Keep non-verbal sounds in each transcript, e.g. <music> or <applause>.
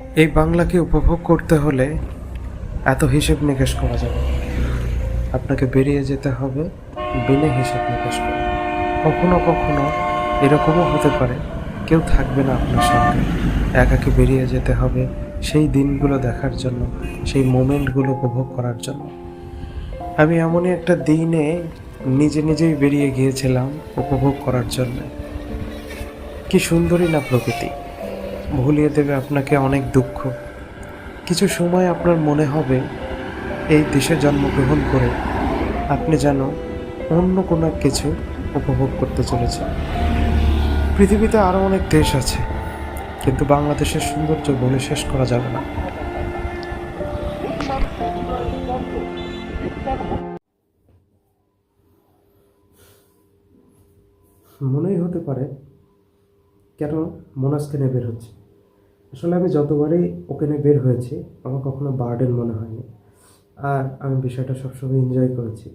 এই বাংলাকে উপভোগ করতে হলে এত হিসেব নিকেশ করা যাবে আপনাকে বেরিয়ে যেতে হবে বিনা হিসেব নিকেশ করে। কখনো কখনো এরকমও হতে পারে, কেউ থাকবে না আপনার সঙ্গে। একাকে বেরিয়ে যেতে হবে সেই দিনগুলো দেখার জন্য, সেই মোমেন্টগুলো উপভোগ করার জন্য। আমি এমনই একটা দিনে নিজে নিজেই বেরিয়ে গিয়েছিলাম উপভোগ করার জন্য। কি সুন্দরী না প্রকৃতি। ভুলিয়ে দেবে আপনাকে অনেক দুঃখ। কিছু সময় আপনার মনে হবে, এই দেশে জন্মগ্রহণ করে আপনি যেন অন্য কোনো কিছু উপভোগ করতে চলেছেন। পৃথিবীতে আরও অনেক দেশ আছে, কিন্তু বাংলাদেশের সৌন্দর্য বলে শেষ করা যাবে না। মনেই হতে পারে কেন মোনাসকে নিয়ে বের হচ্ছে? আসলে আমি যতবারই ওখানে বের হয়েছি, আমার কখনো বার্ডেন মনে হয়নি। আর আমি বিষয়টা সবসময় এনজয় করেছি।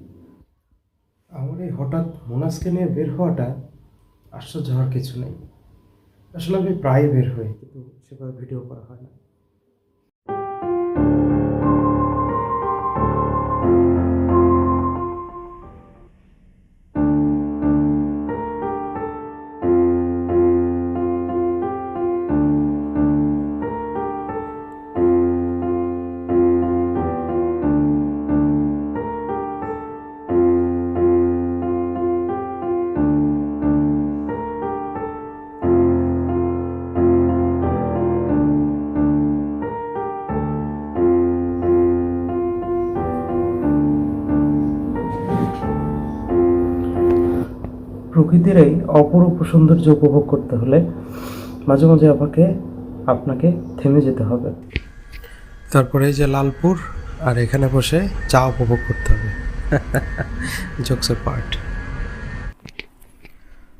আমার এই হঠাৎ মোনাসকে নিয়ে বের হওয়াটা আশ্চর্য হওয়ার কিছু নেই। আসলে আমি প্রায় বের হই, কিন্তু সেভাবে ভিডিও করা হয় না। প্রকৃতির এই অপরূপ সৌন্দর্য উপভোগ করতে হলে মাঝে মাঝে আমাকে আপনাকে থেমে যেতে হবে। তারপরে এই যে লালপুর আর এখানে বসে চা উপভোগ করতে হবে। <laughs> জোকসের পার্ট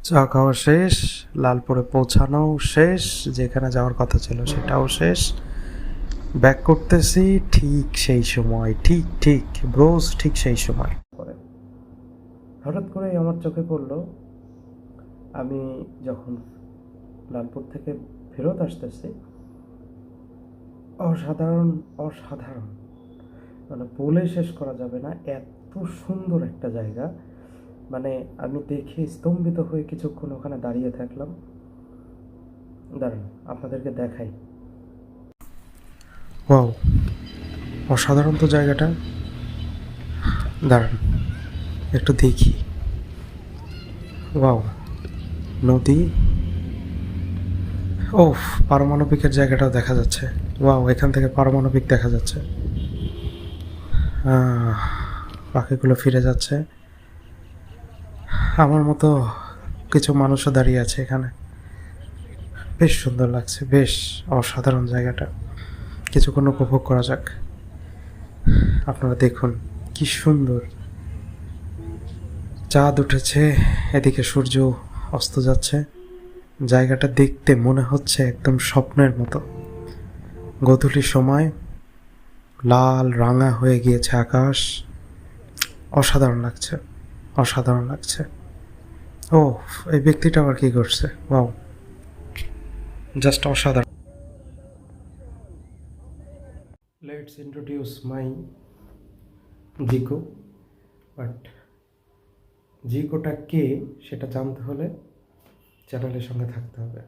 চা খাওয়া শেষ লালপুরে পৌঁছানো শেষ যেখানে যাওয়ার কথা ছিল সেটাও শেষ। ব্যাক করতেছি ঠিক সেই সময় ঠিক ঠিক ব্রোজ ঠিক সেই সময়। হঠাৎ করে আমার চোখে পড়ল আমি যখন লালপুর থেকে ফেরত আসতেছি, অসাধারণ অসাধারণ। মানে বলে শেষ করা যাবে না, এত সুন্দর একটা জায়গা। মানে আমি দেখে স্তম্ভিত হয়ে কিছুক্ষণ ওখানে দাঁড়িয়ে থাকলাম। দাঁড়ান, আপনাদেরকে দেখাই। ওয়াও, অসাধারণ তো জায়গাটা। দাঁড়ান, একটু দেখি। ওয়াও নদী? ওফ, পারমাণবিকের জায়গাটাও দেখা যাচ্ছে। ওয়াও, এখান থেকে পারমাণবিক দেখা যাচ্ছে। পাখিগুলো ফিরে যাচ্ছে। আমার মতো কিছু মানুষও দাঁড়িয়ে আছে এখানে। বেশ সুন্দর লাগছে, বেশ অসাধারণ জায়গাটা। কিছুক্ষণ উপভোগ করা যাক। আপনারা দেখুন, কি সুন্দর। চাঁদ উঠেছে, এদিকে সূর্য অস্ত যাচ্ছে। জায়গাটা দেখতে মনে হচ্ছে একদম স্বপ্নের মতো। গধূলির সময়, লাল রাঙা হয়ে গিয়েছে আকাশ। অসাধারণ লাগছে অসাধারণ লাগছে। ও এই ব্যক্তিটা আবার কি করছে? ওয়াও। জাস্ট অসাধারণ। Let's introduce my Zico but জিকোটা কে সেটা জানতে হলে চ্যানেলের সঙ্গে থাকতে হবে।